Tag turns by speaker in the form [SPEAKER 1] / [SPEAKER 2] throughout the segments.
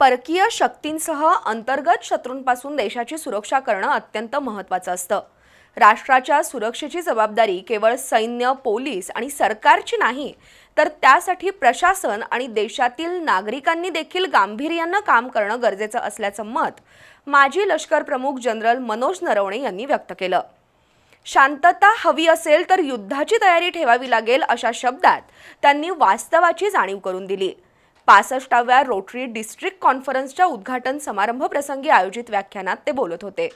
[SPEAKER 1] परकीय शक्तींसह अंतर्गत शत्रूंपासून देशाची सुरक्षा करणं अत्यंत महत्त्वाचं असतं. राष्ट्राच्या सुरक्षेची जबाबदारी केवळ सैन्य पोलीस आणि सरकारची नाही तर त्यासाठी प्रशासन आणि देशातील नागरिकांनी देखील गांभीर्यानं काम करणं गरजेचं असल्याचं मत माजी लष्कर प्रमुख जनरल मनोज नरवणे यांनी व्यक्त केलं. शांतता हवी असेल तर युद्धाची तयारी ठेवावी लागेल अशा शब्दात त्यांनी वास्तवाची जाणीव करून दिली. पासष्टाव्या रोटरी डिस्ट्रिक्ट कॉन्फरन्सच्या उद्घाटन समारंभ प्रसंगी आयोजित व्याख्यानात ते बोलत होते.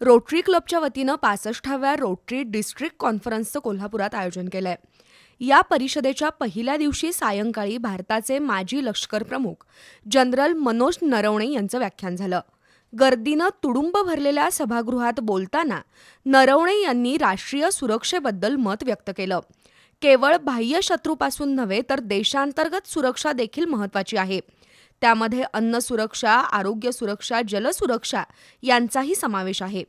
[SPEAKER 1] रोटरी क्लबच्या वतीनं पासष्टाव्या रोटरी डिस्ट्रिक्ट कॉन्फरन्सचं कोल्हापुरात आयोजन केलंय. या परिषदेच्या पहिल्या दिवशी सायंकाळी भारताचे माजी लष्कर प्रमुख जनरल मनोज नरवणे यांचं व्याख्यान झालं. गर्दीनं तुडुंब भरलेल्या सभागृहात बोलताना नरवणे यांनी राष्ट्रीय सुरक्षेबद्दल मत व्यक्त केलं. केवळ बाह्य शत्रूपासून नव्हे तर देशांतर्गत सुरक्षा देखील महत्त्वाची आहे. त्यामध्ये अन्न सुरक्षा आरोग्य सुरक्षा जलसुरक्षा यांचाही समावेश आहे.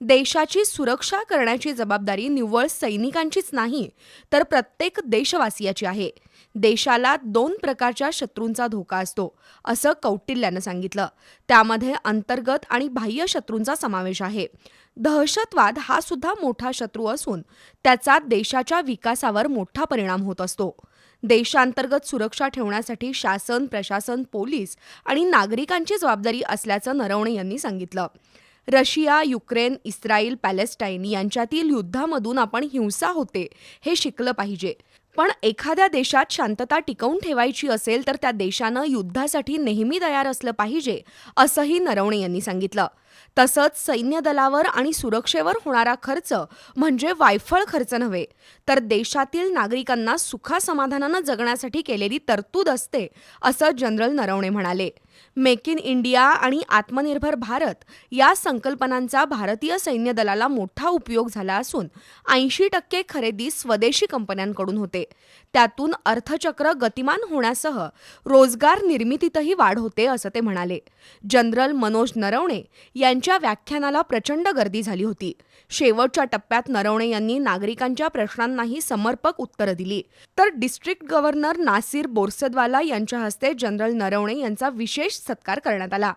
[SPEAKER 1] देशाची सुरक्षा करण्याची जबाबदारी निव्वळ सैनिकांचीच नाही तर प्रत्येक देशवासियाची आहे. देशाला दोन प्रकारच्या शत्रूंचा धोका असतो असं कौटिल्यानं सांगितलं. त्यामध्ये अंतर्गत आणि बाह्य शत्रूंचा समावेश आहे. दहशतवाद हा सुद्धा मोठा शत्रू असून त्याचा देशाच्या विकासावर मोठा परिणाम होत असतो. देशांतर्गत सुरक्षा ठेवण्यासाठी शासन प्रशासन पोलीस आणि नागरिकांची जबाबदारी असल्याचं नरवणे यांनी सांगितलं. रशिया युक्रेन इस्रायल पॅलेस्टाईन यांच्यातील युद्धामधून आपण हिंसा होते हे शिकलं पाहिजे. पण एखाद्या देशात शांतता टिकवून ठेवायची असेल तर त्या देशानं युद्धासाठी नेहमी तयार असलं पाहिजे असंही नरवणे यांनी सांगितलं. तसंच सैन्य दलावर आणि सुरक्षेवर होणारा खर्च म्हणजे वायफळ खर्च नव्हे तर देशातील नागरिकांना सुखासमाधानानं जगण्यासाठी केलेली तरतूद असते असं जनरल नरवणे म्हणाले. मेक इन इंडिया आणि आत्मनिर्भर भारत या संकल्पनांचा भारतीय सैन्य दलाला मोठा उपयोग झाला असून ऐंशी टक्के खरेदी स्वदेशी कंपन्यांकडून होते. त्यातून अर्थचक्र गतिमान होण्यासह रोजगार निर्मितीतही वाढ होते असं ते म्हणाले. जनरल मनोज नरवणे यांच्या व्याख्यानाला प्रचंड गर्दी झाली होती. शेवटच्या टप्प्यात नरवणे यांनी नागरिकांच्या प्रश्नांनाही समर्पक उत्तरं दिली. तर डिस्ट्रिक्ट गव्हर्नर नासिर बोरसदवाला यांच्या हस्ते जनरल नरवणे यांचा विशेष विशेष सत्कार करण्यात आला.